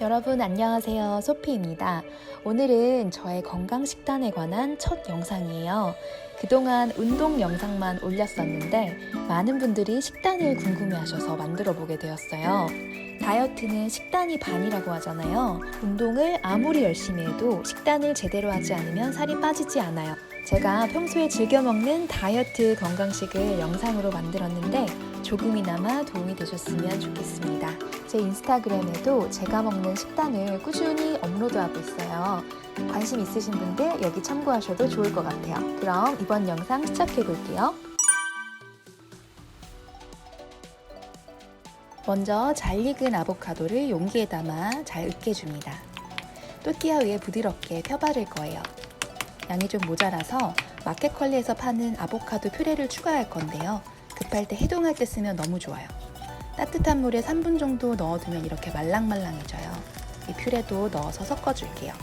여러분 안녕하세요. 소피입니다. 오늘은 저의 건강 식단에 관한 첫 영상이에요. 그동안 운동 영상만 올렸었는데 많은 분들이 식단을 궁금해 하셔서 만들어 보게 되었어요. 다이어트는 식단이 반이라고 하잖아요. 운동을 아무리 열심히 해도 식단을 제대로 하지 않으면 살이 빠지지 않아요. 제가 평소에 즐겨 먹는 다이어트 건강식을 영상으로 만들었는데 조금이나마 도움이 되셨으면 좋겠습니다. 제 인스타그램에도 제가 먹는 식단을 꾸준히 업로드하고 있어요. 관심 있으신 분들 여기 참고하셔도 좋을 것 같아요. 그럼 이번 영상 시작해 볼게요. 먼저 잘 익은 아보카도를 용기에 담아 잘 으깨줍니다. 또띠아 위에 부드럽게 펴바를 거예요. 양이 좀 모자라서 마켓컬리에서 파는 아보카도 퓨레를 추가할 건데요. 급할 때 해동할 때 쓰면 너무 좋아요. 따뜻한 물에 3분 정도 넣어두면 이렇게 말랑말랑해져요. 이 퓨레도 넣어서 섞어줄게요.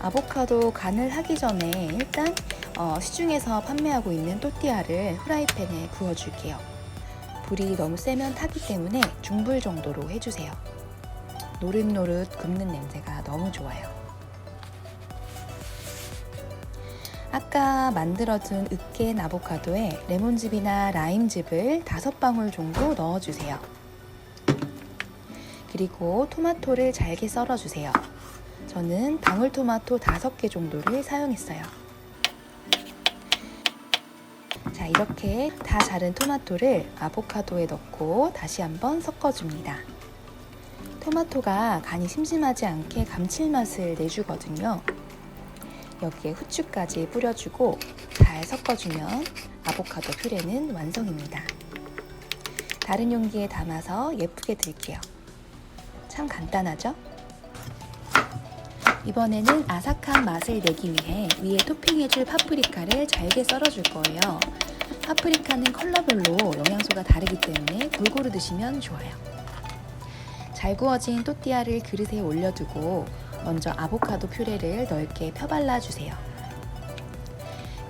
아보카도 간을 하기 전에 일단 어, 시중에서 판매하고 있는 또띠아를 후라이팬에 구워줄게요. 불이 너무 세면 타기 때문에 중불 정도로 해주세요. 노릇노릇 굽는 냄새가 너무 좋아요. 아까 만들어둔 으깬 아보카도에 레몬즙이나 라임즙을 다섯 방울 정도 넣어주세요. 그리고 토마토를 잘게 썰어주세요. 저는 방울토마토 다섯 개 정도를 사용했어요. 자, 이렇게 다 자른 토마토를 아보카도에 넣고 다시 한번 섞어줍니다. 토마토가 간이 심심하지 않게 감칠맛을 내주거든요. 여기에 후추까지 뿌려주고 잘 섞어주면 아보카도 퓨레는 완성입니다. 다른 용기에 담아서 예쁘게 드릴게요. 참 간단하죠? 이번에는 아삭한 맛을 내기 위해 위에 토핑해줄 파프리카를 잘게 썰어줄 거예요. 파프리카는 컬러별로 영양소가 다르기 때문에 골고루 드시면 좋아요. 잘 구워진 또띠아를 그릇에 올려두고 먼저 아보카도 퓨레를 넓게 펴발라 주세요.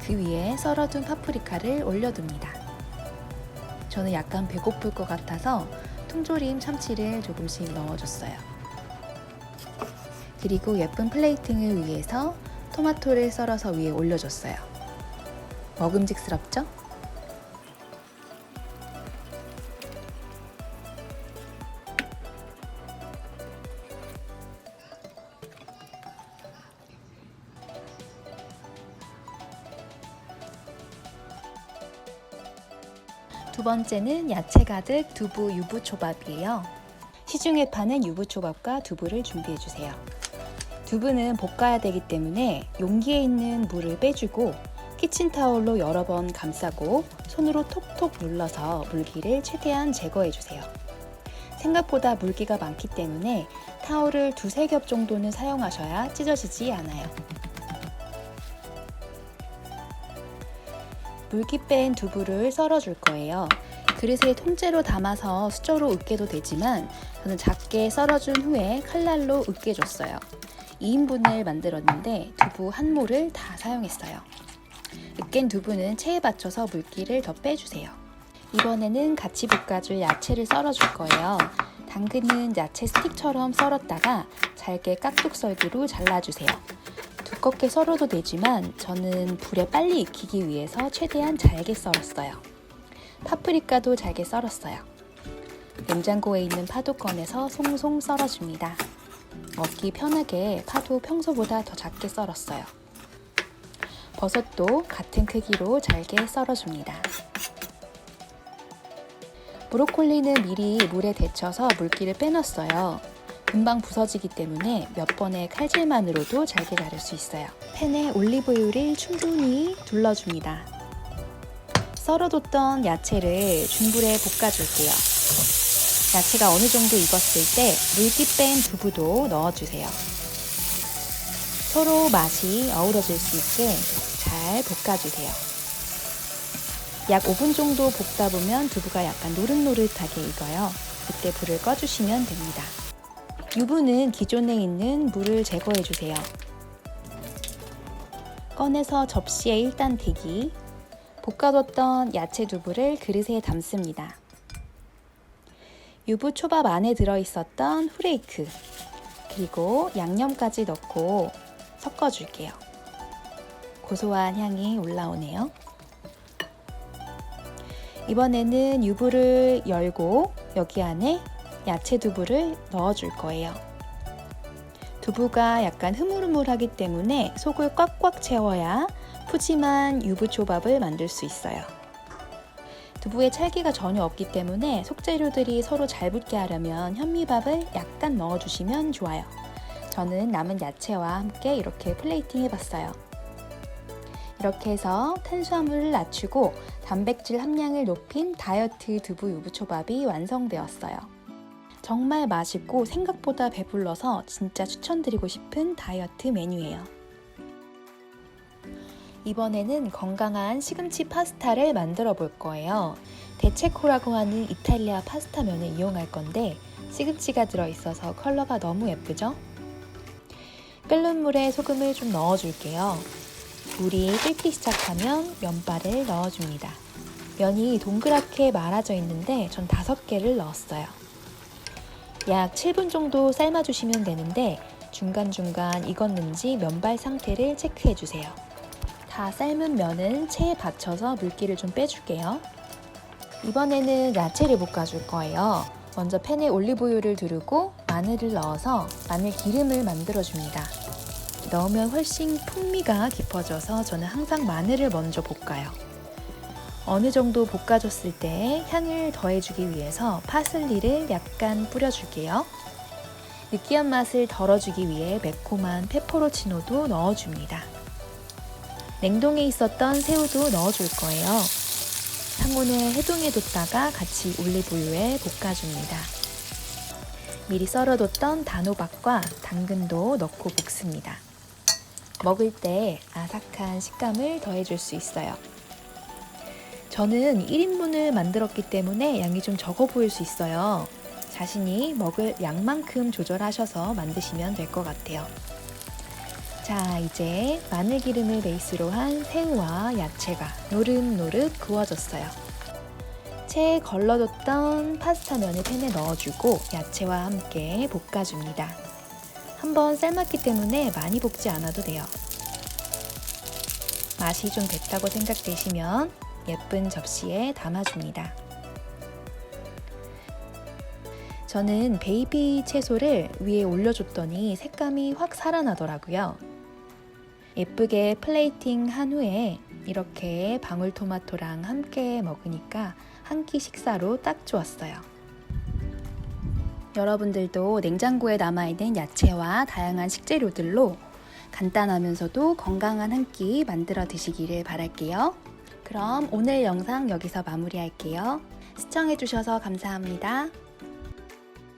그 위에 썰어둔 파프리카를 올려둡니다. 저는 약간 배고플 것 같아서 통조림 참치를 조금씩 넣어줬어요. 그리고 예쁜 플레이팅을 위해서 토마토를 썰어서 위에 올려줬어요. 먹음직스럽죠? 두 번째는 야채 가득 두부 유부초밥이에요. 시중에 파는 유부초밥과 두부를 준비해 주세요. 두부는 볶아야 되기 때문에 용기에 있는 물을 빼주고 키친타올로 여러 번 감싸고 손으로 톡톡 눌러서 물기를 최대한 제거해 주세요. 생각보다 물기가 많기 때문에 타올을 두세 겹 정도는 사용하셔야 찢어지지 않아요. 물기 뺀 두부를 썰어줄 거예요. 그릇에 통째로 담아서 수저로 으깨도 되지만 저는 작게 썰어준 후에 칼날로 으깨줬어요. 2인분을 만들었는데 두부 한 모를 다 사용했어요. 으깬 두부는 체에 받쳐서 물기를 더 빼주세요. 이번에는 같이 볶아줄 야채를 썰어줄 거예요. 당근은 야채 스틱처럼 썰었다가 잘게 깍둑 썰기로 잘라주세요. 두껍게 썰어도 되지만 저는 불에 빨리 익히기 위해서 최대한 잘게 썰었어요. 파프리카도 잘게 썰었어요. 냉장고에 있는 파도 꺼내서 송송 썰어줍니다. 먹기 편하게 파도 평소보다 더 작게 썰었어요. 버섯도 같은 크기로 잘게 썰어줍니다. 브로콜리는 미리 물에 데쳐서 물기를 빼놨어요. 금방 부서지기 때문에 몇 번의 칼질만으로도 잘게 자를 수 있어요. 팬에 올리브유를 충분히 둘러줍니다. 썰어뒀던 야채를 중불에 볶아줄게요. 야채가 어느 정도 익었을 때 물기 뺀 두부도 넣어주세요. 서로 맛이 어우러질 수 있게 잘 볶아주세요. 약 5분 정도 볶다 보면 두부가 약간 노릇노릇하게 익어요. 그때 불을 꺼주시면 됩니다. 유부는 기존에 있는 물을 제거해 주세요. 꺼내서 접시에 일단 대기, 볶아뒀던 야채 두부를 그릇에 담습니다. 유부 초밥 안에 들어있었던 후레이크 그리고 양념까지 넣고 섞어줄게요. 고소한 향이 올라오네요. 이번에는 유부를 열고 여기 안에 야채 두부를 넣어줄 거예요. 두부가 약간 흐물흐물하기 때문에 속을 꽉꽉 채워야 푸짐한 유부초밥을 만들 수 있어요. 두부에 찰기가 전혀 없기 때문에 속재료들이 서로 잘 붙게 하려면 현미밥을 약간 넣어주시면 좋아요. 저는 남은 야채와 함께 이렇게 플레이팅 해봤어요. 이렇게 해서 탄수화물을 낮추고 단백질 함량을 높인 다이어트 두부 유부초밥이 완성되었어요. 정말 맛있고 생각보다 배불러서 진짜 추천드리고 싶은 다이어트 메뉴예요. 이번에는 건강한 시금치 파스타를 만들어 볼 거예요. 데체코라고 하는 이탈리아 파스타 면을 이용할 건데 시금치가 들어있어서 컬러가 너무 예쁘죠? 끓는 물에 소금을 좀 넣어줄게요. 물이 끓기 시작하면 면발을 넣어줍니다. 면이 동그랗게 말아져 있는데 전 다섯 개를 넣었어요. 약 7분 정도 삶아주시면 되는데 중간중간 익었는지 면발 상태를 체크해주세요. 다 삶은 면은 체에 받쳐서 물기를 좀 빼줄게요. 이번에는 야채를 볶아줄 거예요. 먼저 팬에 올리브유를 두르고 마늘을 넣어서 마늘 기름을 만들어줍니다. 넣으면 훨씬 풍미가 깊어져서 저는 항상 마늘을 먼저 볶아요. 어느 정도 볶아줬을 때 향을 더해주기 위해서 파슬리를 약간 뿌려줄게요. 느끼한 맛을 덜어주기 위해 매콤한 페퍼로치노도 넣어줍니다. 냉동에 있었던 새우도 넣어줄 거예요. 상온에 해동해뒀다가 같이 올리브유에 볶아줍니다. 미리 썰어뒀던 단호박과 당근도 넣고 볶습니다. 먹을 때 아삭한 식감을 더해줄 수 있어요. 저는 1인분을 만들었기 때문에 양이 좀 적어 보일 수 있어요. 자신이 먹을 양만큼 조절하셔서 만드시면 될 것 같아요. 자, 이제 마늘 기름을 베이스로 한 새우와 야채가 노릇노릇 구워졌어요. 채에 걸러뒀던 파스타 면을 팬에 넣어주고 야채와 함께 볶아줍니다. 한번 삶았기 때문에 많이 볶지 않아도 돼요. 맛이 좀 됐다고 생각되시면 예쁜 접시에 담아줍니다. 저는 베이비 채소를 위에 올려줬더니 색감이 확 살아나더라고요. 예쁘게 플레이팅 한 후에 이렇게 방울토마토랑 함께 먹으니까 한 끼 식사로 딱 좋았어요. 여러분들도 냉장고에 남아있는 야채와 다양한 식재료들로 간단하면서도 건강한 한 끼 만들어 드시기를 바랄게요. 그럼 오늘 영상 여기서 마무리할게요. 시청해주셔서 감사합니다.